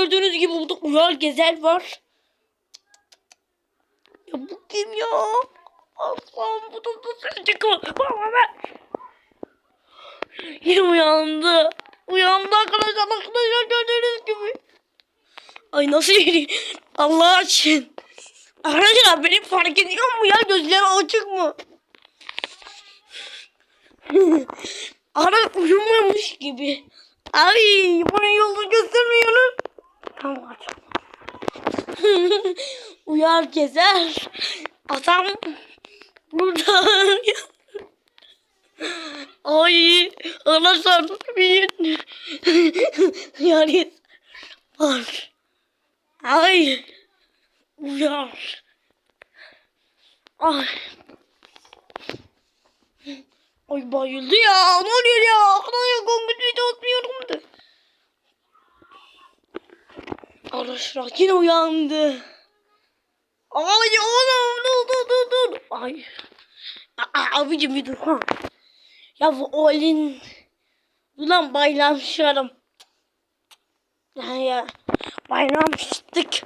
gördüğünüz gibi burada Uyar Gezer var. Ya bu kim ya? Aslan bu da nasıl çıkıyor? Baba ben. Yine uyandı. Uyandı arkadaşlar arkadaşlar gördüğünüz gibi. Ay nasıl yürüyor? Allah için. Arkadaşlar beni fark ediyor mu ya? Gözleri açık mı? Ara uyumamış gibi. Ay bana yolu Uyar gezer. Atam burada. Ay arkadaşlar bir yani var. Ay uyar. Ay. Ay bayıldı ya. Ne oluyor ya? Arkadaşlar kompüteri atmıyorum da. Arkadaşlar yine uyandı. Ay oğlum dur dur dur dur. Ay. Aa, abicim bir dur. Ha. Ya bu Olin. Ulan bayramşarım. Ya ya. Bayramştık.